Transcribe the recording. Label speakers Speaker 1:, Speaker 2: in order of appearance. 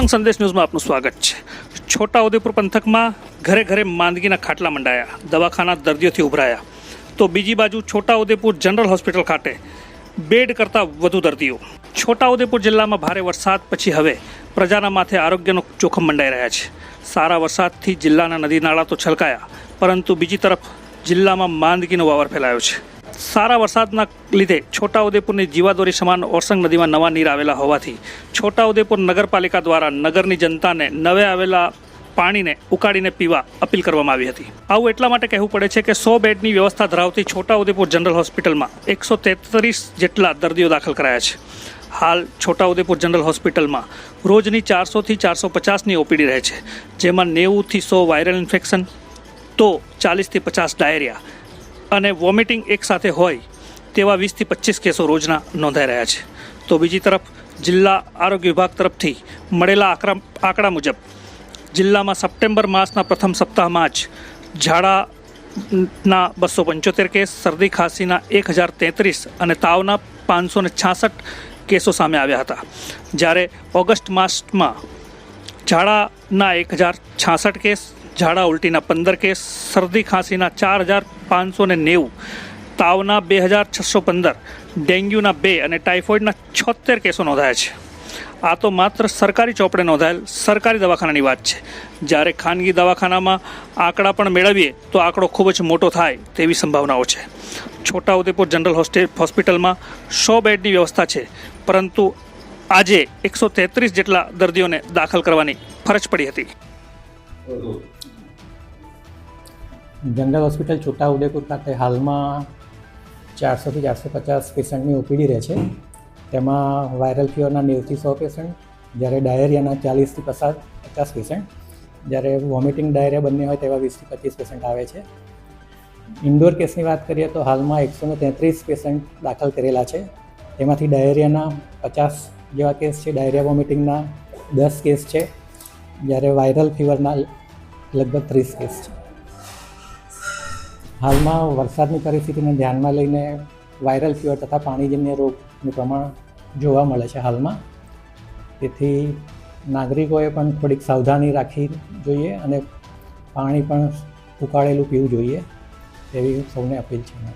Speaker 1: ઓરસંગ સંદેશ ન્યૂઝમાં આપનું સ્વાગત છે. છોટાઉદેપુર પંથકમાં ઘરે ઘરે માંદગીના ખાટલા મંડાયા, દવાખાના દર્દીઓથી ઉભરાયા. તો બીજી બાજુ છોટાઉદેપુર જનરલ હોસ્પિટલ ખાતે બેડ કરતાં વધુ દર્દીઓ. છોટાઉદેપુર જિલ્લામાં ભારે વરસાદ પછી હવે પ્રજાના માથે આરોગ્યનો જોખમ મંડાઈ રહ્યા છે. સારા વરસાદથી જિલ્લાના નદી નાળા તો છલકાયા, પરંતુ બીજી તરફ જિલ્લામાં માંદગીનો વાવર ફેલાયો છે. સારા વરસાદના લીધે છોટાઉદેપુરની જીવાદોરી સમાન ઓરસંગ નદીમાં નવા નીર આવેલા હોવાથી છોટાઉદેપુર નગરપાલિકા દ્વારા નગરની જનતાને નવે આવેલા પાણીને ઉકાળીને પીવા અપીલ કરવામાં આવી હતી. આવું એટલા માટે કહેવું પડે છે કે સો બેડની વ્યવસ્થા ધરાવતી છોટાઉદેપુર જનરલ હોસ્પિટલમાં એકસો તેત્રીસ જેટલા દર્દીઓ દાખલ કરાયા છે. હાલ છોટાઉદેપુર જનરલ હોસ્પિટલમાં રોજની ચારસોથી ચારસો પચાસની ઓપીડી રહે છે, જેમાં નેવુંથી સો વાયરલ ઇન્ફેક્શન, તો ચાલીસથી પચાસ ડાયરિયા અને વોમિટિંગ એકસાથે હોય તેવા વીસથી પચીસ કેસો રોજના નોંધાઈ રહ્યા છે. તો બીજી તરફ જિલ્લા આરોગ્ય વિભાગ તરફથી મળેલા આંકડા આંકડા મુજબ જિલ્લામાં સપ્ટેમ્બર માસના પ્રથમ સપ્તાહમાં જ ઝાડાના બસો પંચોતેર કેસ, શરદી ખાંસીના એક હજાર તેત્રીસ અને તાવના પાંચસો ને છાસઠ કેસો સામે આવ્યા હતા. જ્યારે ઓગસ્ટ માસમાં ઝાડાના એક હજાર છાસઠ કેસ ઝાડા ઉલટીના પંદર કેસ, શરદી ખાંસીના ચાર હજાર પાંચસો ને નેવું, તાવના બે હજાર છસો પંદર, ડેન્ગ્યુના બે અને ટાઇફોઇડના છોતેર કેસો નોંધાયા છે. આ તો માત્ર સરકારી ચોપડે નોંધાયેલ સરકારી દવાખાનાની વાત છે. જ્યારે ખાનગી દવાખાનામાં આંકડા પણ મેળવીએ, તો આંકડો ખૂબ જ મોટો થાય તેવી સંભાવનાઓ છે. છોટાઉદેપુર જનરલ હોસ્ટે, હોસ્પિટલમાં સો બેડની વ્યવસ્થા છે, પરંતુ આજે એકસો તેત્રીસ જેટલા દર્દીઓને દાખલ કરવાની ફરજ પડી હતી.
Speaker 2: જનરલ હોસ્પિટલ છોટાઉદેપુર ખાતે હાલમાં ચારસોથી ચારસો પચાસ પેશન્ટની ઓપીડી રહે છે. તેમાં વાયરલ ફીવરના નેવથી સો પેશન્ટ, જ્યારે ડાયરિયાના ચાલીસથી પચાસ પચાસ પેશન્ટ, જ્યારે વોમિટિંગ, ડાયરિયા બંને હોય તેવા વીસથી પચીસ પેશન્ટ આવે છે. ઇન્ડોર કેસની વાત કરીએ તો હાલમાં એકસો તેત્રીસ પેશન્ટ દાખલ કરેલા છે. તેમાંથી ડાયરિયાના પચાસ જેવા કેસ છે, ડાયરિયા વોમિટિંગના દસ કેસ છે, જ્યારે વાયરલ ફીવરના લગભગ ત્રીસ કેસ છે. હાલમાં વરસાદની પરિસ્થિતિને ધ્યાનમાં લઈને વાયરલ ફીવર તથા પાણીજન્ય રોગનું પ્રમાણ જોવા મળે છે હાલમાં. તેથી નાગરિકોએ પણ થોડીક સાવધાની રાખવી જોઈએ અને પાણી પણ ઉકાળેલું પીવું જોઈએ એવી સૌને અપીલ છે.